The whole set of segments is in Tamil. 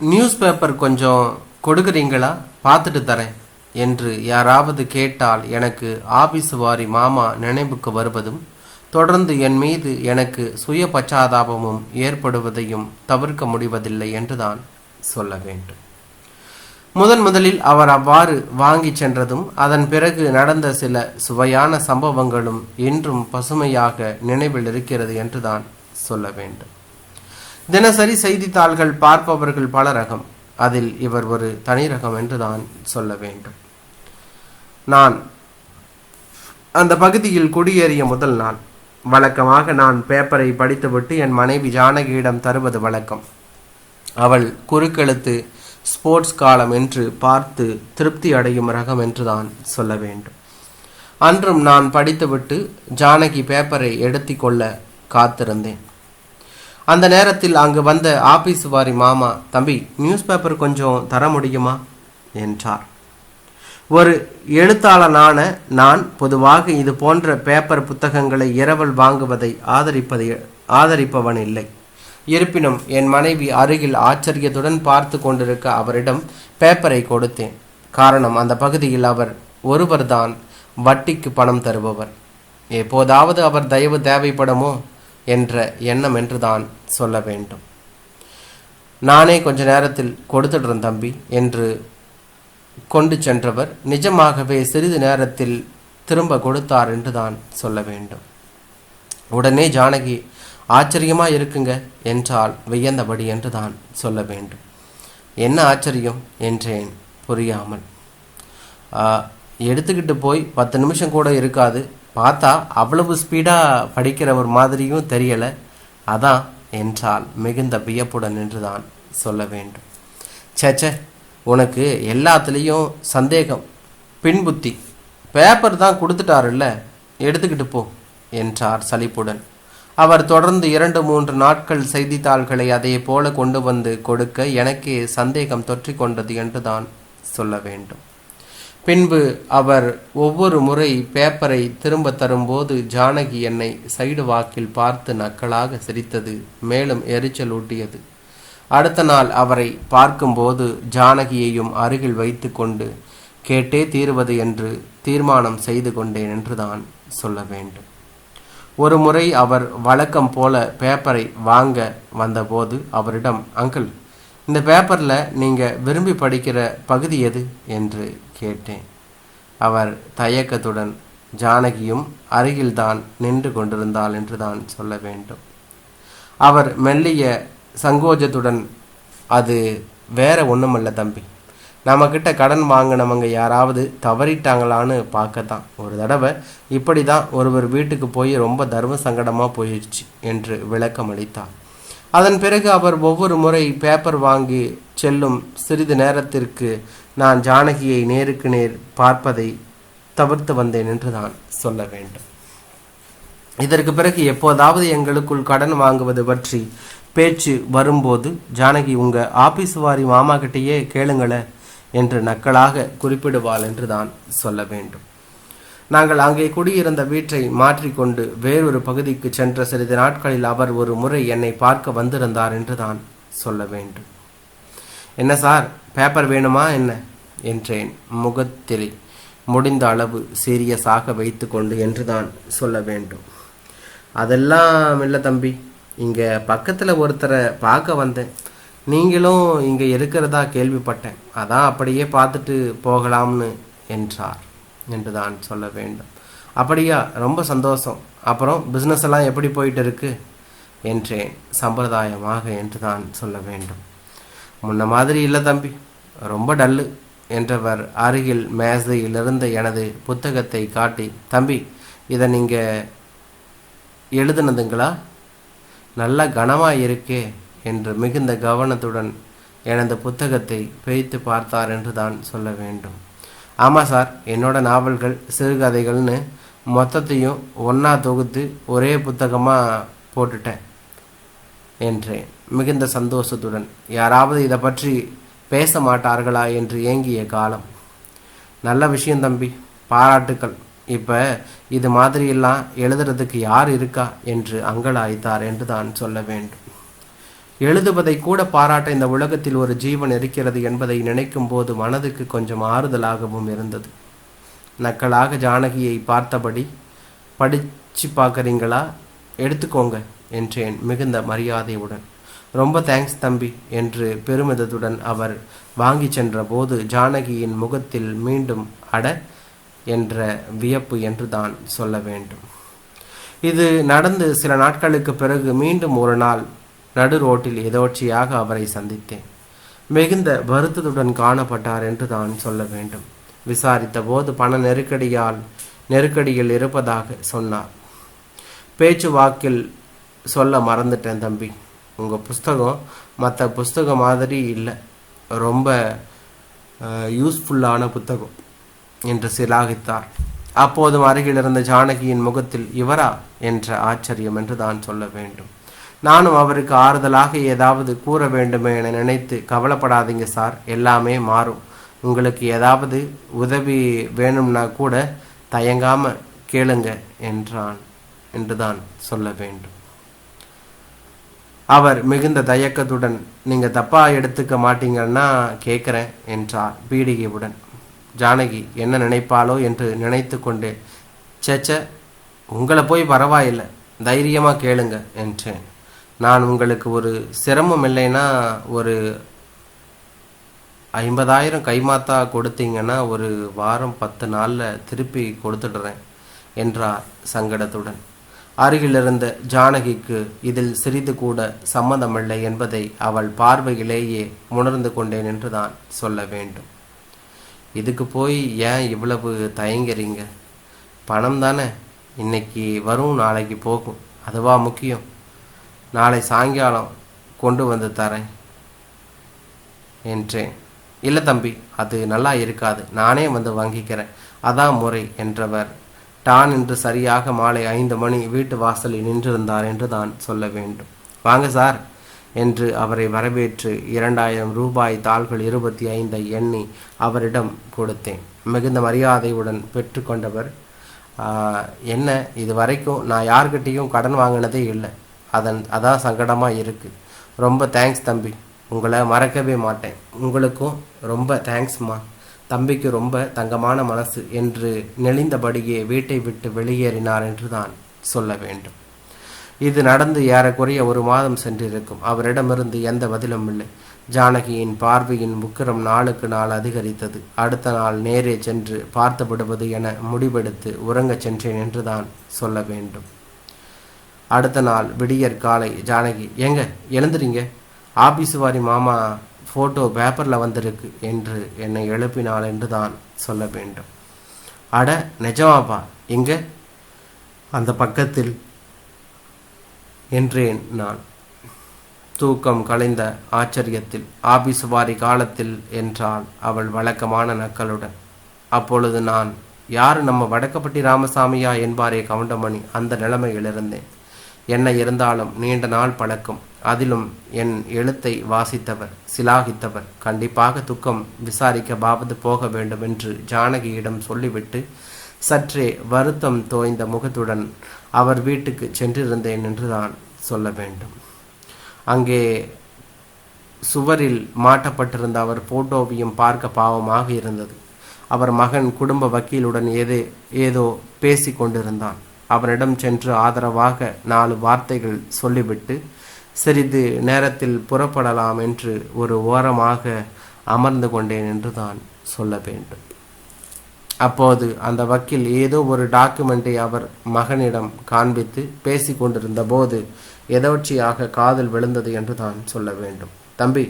நியூஸ் பேப்பர் கொஞ்சம் கொடுக்குறீங்களா? பார்த்துட்டு தரேன் என்று யாராவது கேட்டால் எனக்கு ஆபீஸ் வாரி மாமா நினைவுக்கு வருவதும் தொடர்ந்து என் மீது எனக்கு சுய பச்சாதாபமும் ஏற்படுவதையும் தவிர்க்க முடிவதில்லை என்றுதான் சொல்ல வேண்டும். முதன் முதலில் அவர் அவ்வாறு வாங்கிச் சென்றதும் அதன் பிறகு நடந்த சில சுவையான சம்பவங்களும் இன்றும் பசுமையாக நினைவில் இருக்கிறது என்றுதான் சொல்ல வேண்டும். தினசரி செய்தித்தாள்கள் பார்ப்பவர்கள் பல ரகம் அதில் இவர் ஒரு தனி ரகம் என்றுதான் சொல்ல வேண்டும். நான் அந்த பகுதியில் குடியேறிய முதல் நாள். வழக்கமாக நான் பேப்பரை படித்துவிட்டு என் மனைவி ஜானகியிடம் தருவது வழக்கம். அவள் குறுக்கெழுத்து ஸ்போர்ட்ஸ் காலம் என்று பார்த்து திருப்தி அடையும் ரகம் என்றுதான் சொல்ல வேண்டும். அன்றும் நான் படித்துவிட்டு ஜானகி பேப்பரை எடுத்துக்கொள்ள காத்திருந்தேன். அந்த நேரத்தில் அங்கு வந்த ஆபீஸ் வாரி மாமா தம்பி நியூஸ் பேப்பர் கொஞ்சம் தர முடியுமா? என்றார். ஒரு எழுத்தாளனான நான் பொதுவாக இது போன்ற பேப்பர் புத்தகங்களை இரவல் வாங்குவதை ஆதரிப்பதை ஆதரிப்பவன் இல்லை. இருப்பினும் என் மனைவி அருகில் ஆச்சரியத்துடன் பார்த்து கொண்டிருக்க அவரிடம் பேப்பரை கொடுத்தேன். காரணம் அந்த பகுதியில் அவர் ஒருவர்தான் வட்டிக்கு பணம் தருபவர். எப்போதாவது அவர் தயவு தேவைப்படுமோ? என்ற எண்ணம் என்றுதான் சொல்ல வேண்டும். நானே கொஞ்ச நேரத்தில் கொடுத்துடுறேன் தம்பி என்று கொண்டு சென்றவர் நிஜமாகவே சிறிது நேரத்தில் திரும்ப கொடுத்தார் என்று தான் சொல்ல வேண்டும். உடனே ஜானகி ஆச்சரியமா இருக்குங்க என்றால் வியந்தபடி என்று தான் சொல்ல வேண்டும். என்ன ஆச்சரியம்? என்றேன் புரியாமல். எடுத்துக்கிட்டு போய் பத்து நிமிஷம் கூட இருக்காது. பார்த்தா அவ்வளவு ஸ்பீடாக படிக்கிறவர் மாதிரியும் தெரியலை. அதான் என்றால் மிகுந்த வியப்புடன் என்று தான் சொல்ல வேண்டும். சேச்சே உனக்கு எல்லாத்துலேயும் சந்தேகம் பின்புத்தி. பேப்பர் தான் கொடுத்துட்டாருல்ல எடுத்துக்கிட்டு போ என்றார் சலிப்புடன். அவர் தொடர்ந்து இரண்டு மூன்று நாட்கள் செய்தித்தாள்களை அதே போல கொண்டு வந்து கொடுக்க எனக்கே சந்தேகம் தொற்றிக்கொண்டது என்றுதான் என்று தான் சொல்ல வேண்டும். பின்பு அவர் ஒவ்வொரு முறை பேப்பரை திரும்ப தரும்போது ஜானகி என்னை சைடு வாக்கில் பார்த்து நக்கலாக சிரித்தது மேலும் எரிச்சல் ஊட்டியது. அடுத்த நாள் அவரை பார்க்கும்போது ஜானகியையும் அருகில் வைத்துக்கொண்டு கேட்டே தீருவது என்று தீர்மானம் செய்து கொண்டேன் என்றுதான் சொல்ல வேண்டும். ஒரு முறை அவர் வழக்கம் போல பேப்பரை வாங்க வந்தபோது அவரிடம் அங்கிள் இந்த பேப்பரில் நீங்கள் விரும்பி படிக்கிற பகுதி எது என்று கேட்டேன். அவர் தயக்கத்துடன் ஜானகியும் அருகில்தான் நின்று கொண்டிருந்தாள் என்று தான் சொல்ல வேண்டும். அவர் மெல்லிய சங்கோஜத்துடன் அது வேற ஒன்றுமல்ல தம்பி. நம்மக்கிட்ட கடன் வாங்கினவங்க யாராவது தவறிட்டாங்களான்னு பார்க்க தான் ஒரு தடவை இப்படி தான் ஒருவர் வீட்டுக்கு போய் ரொம்ப தர்ம சங்கடமாக போயிடுச்சு என்று விளக்கம் அளித்தார் அதன் பிறகு அவர் ஒவ்வொரு முறை பேப்பர் வாங்கி செல்லும் சிறிது நேரத்திற்கு நான் ஜானகியை நேருக்கு நேர் பார்ப்பதை தவிர்த்து வந்தேன் என்று நான் சொல்ல வேண்டும். இதற்கு பிறகு எப்போதாவது எங்களுக்குள் கடன் வாங்குவது பற்றி பேச்சு வரும்போது ஜானகி உங்கள் ஆபீஸ் வாரி மாமா கிட்டேயே கேளுங்களே என்று நக்கலாக குறிப்பிடுவாள் என்று தான் சொல்ல வேண்டும். நாங்கள் அங்கே குடியிருந்த வீட்டை மாற்றிக்கொண்டு வேறொரு பகுதிக்கு சென்ற சிறிது நாட்களில் அவர் ஒரு முறை என்னை பார்க்க வந்திருந்தார் என்று தான் சொல்ல வேண்டும். என்ன சார் பேப்பர் வேணுமா என்ன? என்றேன். முகத்தில் முடிந்த அளவு சீரியஸாக வைத்துக்கொண்டு என்று தான் சொல்ல வேண்டும். அதெல்லாம் இல்லை தம்பி. இங்கே பக்கத்தில் ஒருத்தரை பார்க்க வந்தேன். நீங்களும் இங்கே இருக்கிறதா கேள்விப்பட்டேன். அதான் அப்படியே பார்த்துட்டு போகலாம்னு என்றார். என்று தான் சொல்ல வேண்டும். அப்படியா? ரொம்ப சந்தோஷம். அப்புறம் பிஸ்னஸ் எல்லாம் எப்படி போயிட்டு இருக்கு என்றேன். சம்பிரதாயமாக என்று தான் சொல்ல வேண்டும். முன்ன மாதிரி இல்லை தம்பி. ரொம்ப டல்லு என்றவர் அருகில் மேசையிலிருந்து எனது புத்தகத்தை காட்டி தம்பி இதை நீங்கள் எழுதுனதுங்களா? நல்ல கனமாக இருக்கே என்று மிகுந்த கவனத்துடன் எனது புத்தகத்தை பிரித்து பார்த்தார் என்று தான் சொல்ல வேண்டும். ஆமாம் சார் என்னோடய நாவல்கள் சிறுகதைகள்னு மொத்தத்தையும் ஒன்றா தொகுத்து ஒரே புத்தகமாக போட்டுட்டேன் என்றேன். மிகுந்த சந்தோஷத்துடன் யாராவது இதை பற்றி பேச மாட்டார்களா? என்று ஏங்கிய காலம். நல்ல விஷயம் தம்பி பாராட்டுக்கள். இப்போ இது மாதிரியெல்லாம் எழுதுறதுக்கு யார் இருக்கா? என்று அங்கலாய்த்தார் என்று தான் சொல்ல வேண்டும். எழுதுவதை கூட பாராட்ட இந்த உலகத்தில் ஒரு ஜீவன் இருக்கிறது என்பதை நினைக்கும் போது மனதுக்கு கொஞ்சம் ஆறுதலாகவும் இருந்தது. நக்கலாக ஜானகியை பார்த்தபடி படிச்சு பார்க்குறீங்களா? எடுத்துக்கோங்க என்றேன் மிகுந்த மரியாதையுடன். ரொம்ப தேங்க்ஸ் தம்பி என்று பெருமிதத்துடன் அவர் வாங்கி சென்ற போது ஜானகியின் முகத்தில் மீண்டும் அட என்ற வியப்பு என்று தான் சொல்ல வேண்டும். இது நடந்து சில நாட்களுக்கு பிறகு மீண்டும் ஒரு நாள் நடு ரோட்டில் எதோச்சியாக அவரை சந்தித்தேன். மிகுந்த வருத்தத்துடன் காணப்பட்டார் என்று தான் சொல்ல வேண்டும். விசாரித்த போது பண நெருக்கடியால் நெருக்கடியில் இருப்பதாக சொன்னார். பேச்சு வாக்கில் சொல்ல மறந்துட்டேன் தம்பி. உங்கள் புஸ்தகம் மற்ற புஸ்தகம் மாதிரி இல்லை. ரொம்ப யூஸ்ஃபுல்லான புத்தகம் என்று சிலாகித்தார். அப்போதும் அருகில் இருந்த ஜானகியின் முகத்தில் இவரா? என்ற ஆச்சரியம் என்று தான் சொல்ல வேண்டும். நானும் அவருக்கு ஆறுதலாக ஏதாவது கூற வேண்டுமே என நினைத்து கவலைப்படாதீங்க சார். எல்லாமே மாறும். உங்களுக்கு ஏதாவது உதவி வேணும்னா கூட தயங்காம கேளுங்க என்றான் என்றுதான் சொல்ல வேண்டும். அவர் மிகுந்த தயக்கத்துடன் நீங்க தப்பா எடுத்துக்க மாட்டீங்கன்னா கேட்குறேன் என்றார் பீடிகையுடன். ஜானகி என்ன நினைப்பாளோ என்று நினைத்து கொண்டு சேச்ச உங்களை போய் பரவாயில்லை தைரியமாக கேளுங்க என்றேன். நான் உங்களுக்கு ஒரு சிரமம் இல்லைன்னா ஒரு ஐம்பதாயிரம் கைமாத்தா கொடுத்தீங்கன்னா ஒரு வாரம் பத்து நாளில் திருப்பி கொடுத்துடுறேன் என்றார் சங்கடத்துடன். அருகிலிருந்த ஜானகிக்கு இதில் சிறிது கூட சம்மதமில்லை என்பதை அவள் பார்வையிலேயே உணர்ந்து கொண்டேன் என்று தான் சொல்ல வேண்டும். இதுக்கு போய் ஏன் இவ்வளவு தயங்குறீங்க? பணம் தானே இன்னைக்கு வரும் நாளைக்கு போகும். அதுவா முக்கியம். நாளை சாயங்காலம் கொண்டு வந்து தரேன் என்றேன். இல்லை தம்பி அது நல்லா இருக்காது. நானே வந்து வாங்கிக்கிறேன். அதான் முறை என்றவர். டான் என்று சரியாக மாலை ஐந்து மணி வீட்டு வாசலில் நின்றிருந்தார் என்று தான் சொல்ல வேண்டும். வாங்க சார் என்று அவரை வரவேற்று இரண்டாயிரம் ரூபாய் தாள்கள் இருபத்தி ஐந்தை எண்ணி அவரிடம் கொடுத்தேன். மிகுந்த மரியாதையுடன் பெற்றுக்கொண்டவர் என்ன? இது வரைக்கும் நான் யார்கிட்டேயும் கடன் வாங்கினதே இல்லை. அதன் அதான் சங்கடமாக இருக்குது ரொம்ப தேங்க்ஸ் தம்பி. உங்களை மறக்கவே மாட்டேன். உங்களுக்கும் ரொம்ப தேங்க்ஸ்மா தம்பிக்கு ரொம்ப தங்கமான மனசு என்று நெளிந்தபடியே வீட்டை விட்டு வெளியேறினார் என்று தான் சொல்ல வேண்டும். இது நடந்து ஏறக்குறைய ஒரு மாதம் சென்றிருக்கும். அவரிடமிருந்து எந்த பதிலும் இல்லை. ஜானகியின் பார்வையின் முக்கிரம் நாளுக்கு நாள் அதிகரித்தது. அடுத்த நாள் நேரே சென்று பார்த்து விடுவது என முடிவெடுத்து உறங்கச் சென்றேன் என்று தான் சொல்ல வேண்டும். அடுத்த நாள் விடியற் காலை ஜானகி ஏங்க எழுந்துறீங்க? ஆபீஸ் வாரி மாமா ஃபோட்டோ பேப்பரில் வந்திருக்கு என்று என்னை எழுப்பினாள் என்று தான் சொல்ல வேண்டும். அட நிஜமாப்பா எங்க? அந்த பக்கத்தில் என்றேன் நான். தூக்கம் கலைந்த ஆச்சரியத்தில் ஆபீஸ் வாரி காலத்தில் என்றால் அவள் வழக்கமான நக்கலுடன். அப்பொழுது நான் யார் நம்ம வடக்கப்பட்டி ராமசாமியா என்பாரே கவுண்டமணி அந்த நிலைமையில் இருந்தேன் என்ன இருந்தாலும் நீண்ட நாள் பழக்கம். அதிலும் என் எழுத்தை வாசித்தவர் சிலாகித்தவர். கண்டிப்பாக துக்கம் விசாரிக்க பாவது போக வேண்டும் என்று ஜானகியிடம் சொல்லிவிட்டு சற்றே வருத்தம் தோய்ந்த முகத்துடன் அவர் வீட்டுக்கு சென்றிருந்தேன் என்று தான் சொல்ல வேண்டும். அங்கே சுவரில் மாட்டப்பட்டிருந்த அவர் போட்டோவையும் பார்க்க பாவமாக இருந்தது. அவர் மகன் குடும்ப வக்கீலுடன் ஏதே ஏதோ பேசி கொண்டிருந்தான் அவரிடம் சென்று ஆதரவாக நாலு வார்த்தைகள் சொல்லிவிட்டு சிறிது நேரத்தில் புறப்படலாம் என்று ஒரு ஓரமாக அமர்ந்து கொண்டேன் என்று தான் சொல்ல வேண்டும். அப்போது அந்த வக்கீல் ஏதோ ஒரு டாக்குமெண்ட்டை அவர் மகனிடம் காண்பித்து பேசி கொண்டிருந்த போது எதோச்சியாக காதில் விழுந்தது என்று தான் சொல்ல வேண்டும். தம்பி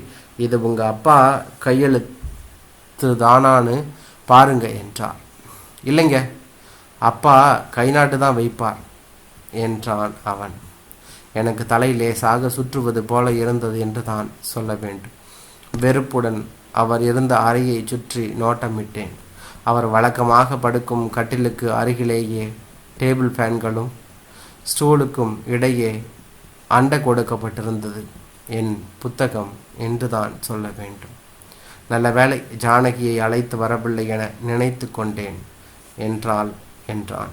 இது உங்க அப்பா கையெழுத்து தானான்னு பாருங்க என்றார். இல்லைங்க அப்பா கை நாட்டு தான் வைப்பார் என்றான் அவன். எனக்கு தலை லேசாக சுற்றுவது போல இருந்தது என்று தான் சொல்ல வேண்டும். வெறுப்புடன் அவர் இருந்த அறையை சுற்றி நோட்டமிட்டேன். அவர் வழக்கமாக படுக்கும் கட்டிலுக்கு அருகிலேயே டேபிள் ஃபேன்களும் ஸ்டூலுக்கும் இடையே அண்டை கொடுக்கப்பட்டிருந்தது என் புத்தகம் என்று தான் சொல்ல வேண்டும். நல்ல வேளை ஜானகியை அழைத்து வரவில்லை என நினைத்து கொண்டேன் என்றால் என்றான்